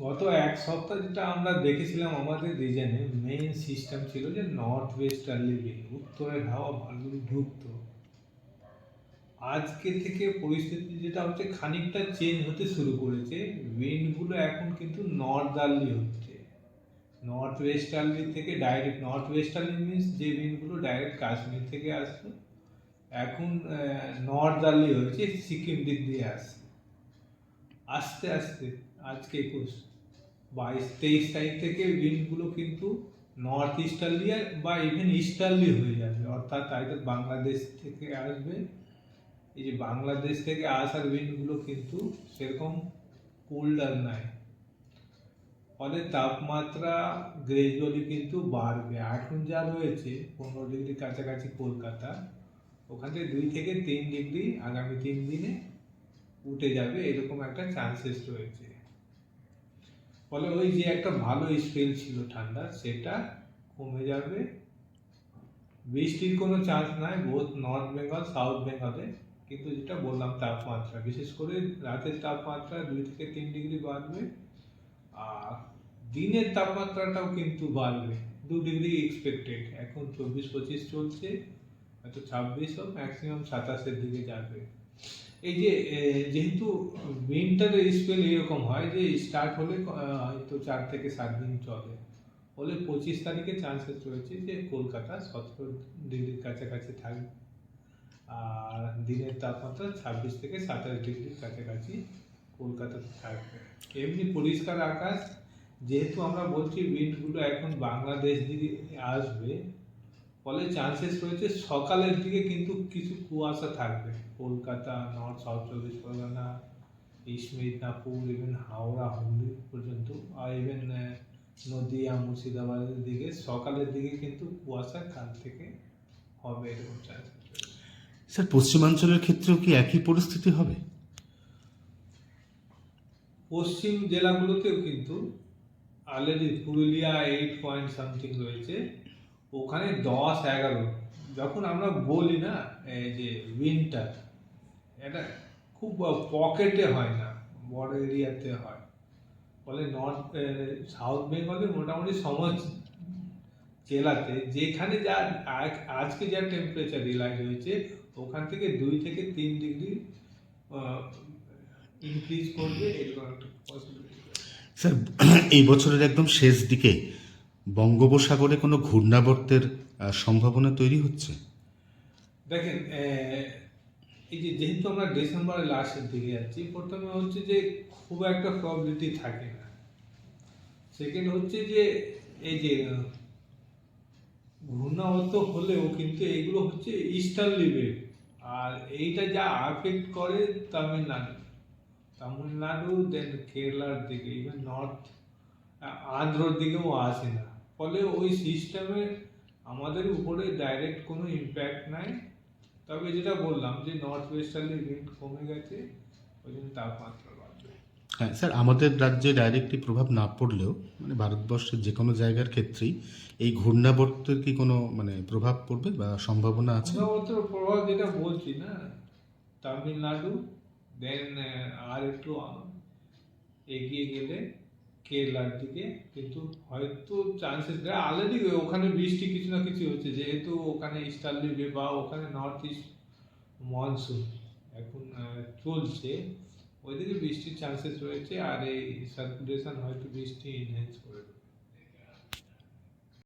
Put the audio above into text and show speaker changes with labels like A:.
A: গত এক সপ্তাহ যেটা আমরা দেখেছিলাম আমাদের রিজনে মেইন সিস্টেম ছিল যে নর্থ ওয়েস্টার্লি উইন্ড উত্তরের হাওয়া ভালো ঢুকতো। আজকে থেকে পরিস্থিতি যেটা হচ্ছে খানিকটা চেঞ্জ হতে শুরু করেছে। উইন্ডগুলো এখন কিন্তু নর্দার্লি হচ্ছে। নর্থ ওয়েস্টার্লি থেকে ডাইরেক্ট নর্থ ওয়েস্টার্লি মিনস যে উইন্ডগুলো ডাইরেক্ট কাশ্মীর থেকে আসতো এখন নর্দার্লি হয়েছে, সিকিম দিক দিয়ে আসছে। আস্তে আস্তে। আজকে একুশ। বাইশ, তেইশ তারিখ থেকে উইন্ডগুলো কিন্তু নর্থ ইস্টার্লি বা ইভেন ইস্টার্লি হয়ে যাবে। অর্থাৎ তাইদের বাংলাদেশ থেকে আসবে। এই যে বাংলাদেশ থেকে আসার উইন্ডগুলো কিন্তু সেরকম কোল্ডার নাই। ফলে তাপমাত্রা গ্রেজুয়ালি কিন্তু বাড়বে। এখন যা রয়েছে, পনেরো ডিগ্রি কাছাকাছি কলকাতা, ওখান থেকে দুই থেকে তিন ডিগ্রি আগামী তিন দিনে উঠে যাবে, এরকম একটা চান্সেস রয়েছে। ফলে ওই যে একটা ভালো স্পেল ছিল ঠান্ডা সেটা কমে যাবে। বৃষ্টির কোনো চান্স নাই বোধ নর্থ বেঙ্গল সাউথ বেঙ্গলে কিন্তু যেটা বললাম, তাপমাত্রা। বিশেষ করে রাতের তাপমাত্রা দুই থেকে তিন ডিগ্রি বাড়বে, আর দিনের তাপমাত্রাটাও কিন্তু বাড়বে। দু ডিগ্রি এক্সপেক্টেড এখন চব্বিশ পঁচিশ চলছে, হয়তো ছাব্বিশ হোক ম্যাক্সিমাম সাতাশের দিকে যাবে। এই যে যেহেতু উইন্টারের স্পেল এরকম হয় যে স্টার্ট হলে হয়তো চার থেকে সাত দিন চলে। ফলে পঁচিশ তারিখে চান্সেস রয়েছে যে কলকাতা সতেরো ডিগ্রির কাছাকাছি থাকবে। আর দিনের তাপমাত্রা ছাব্বিশ থেকে সাতাশ ডিগ্রির কাছাকাছি কলকাতাতে থাকবে। এমনি পরিষ্কার আকাশ, যেহেতু আমরা বলছি উইন্ডগুলো এখন বাংলাদেশ দিকে আসবে ফলে চান্সেস রয়েছে সকালের দিকে কিন্তু কিছু কুয়াশা থাকবে। Kolkata north south Chabbish Pargana east Medinipur even Howrah Hooghly পর্যন্ত আর ইভেন নদিয়া মুর্শিদাবাদের দিকে সকালের দিকে কিন্তু কুয়াশা কাল থেকে হবে এরকম চান্সেস
B: স্যার পশ্চিমাঞ্চলের ক্ষেত্রেও কি একই পরিস্থিতি হবে?
A: পশ্চিম জেলাগুলোতেও কিন্তু already Purulia eight point something রয়েছে। ওখানে দশ এগারো, যখন আমরা বলি না, এই যে উইন্টার এটা খুব পকেটে হয় না, বড় এরিয়াতে হয়। ফলে নর্থ সাউথ বেঙ্গলে মোটামুটি সমস্ত জেলাতে যেখানে যা আজ- আজকে যা টেম্পারেচার রিলাইজ হয়েছে, ওখান থেকে দুই থেকে তিন ডিগ্রি ইনক্রিজ করবে, এরকম একটা পসিবিলিটি
B: স্যার এই বছরের একদম শেষ দিকে বঙ্গোপসাগরে কোনো ঘূর্ণাবর্তের সম্ভাবনা তৈরি হচ্ছে?
A: দেখেন এই যে যেহেতু আমরা ডিসেম্বরের লাস্টের দিকে যাচ্ছি, প্রথমে হচ্ছে যে খুব একটা প্রবলিটি থাকে না। সেকেন্ড হচ্ছে যে এই যে, ঘূর্ণাবর্ত হলেও কিন্তু এগুলো হচ্ছে ইস্টার্লি ওয়েভ আর এইটা যা আফেক্ট করে তামিলনাড়ু। তামিলনাড়ু দেন কেরালার দিকে ইভেন নর্থ আন্ধ্রর দিকেও আসে না। ফলে ওই সিস্টেমে আমাদের উপরে ডাইরেক্ট কোনো ইম্প্যাক্ট নাই। তবে যেটা বললাম যে নর্থ ওয়েস্টার্লি উইন্ড কমে গেছে ওই জন্য তাপমাত্রা বাড়বে।
B: হ্যাঁ স্যার আমাদের রাজ্যে ডাইরেক্টলি প্রভাব না পড়লেও মানে ভারতবর্ষের যে কোনো জায়গার ক্ষেত্রেই এই ঘূর্ণাবর্তের কি কোনো মানে প্রভাব পড়বে বা সম্ভাবনা আছে?
A: ঘূর্ণাবর্তের প্রভাব যেটা বলছি না তামিলনাড়ু দেন আর একটু এগিয়ে গেলে কেরলার দিকে কিন্তু হয়তো চান্সেস অলরেডি ওখানে বৃষ্টি কিছু না কিছু হচ্ছে, যেহেতু ওখানে ইস্টার্লি বে বা ওখানে নর্থ ইস্ট মনসুন এখন চলছে, ওইদিকে বৃষ্টির চান্সেস রয়েছে, আর এই সার্কুলেশন হয়তো বৃষ্টি ইনহেন্স করে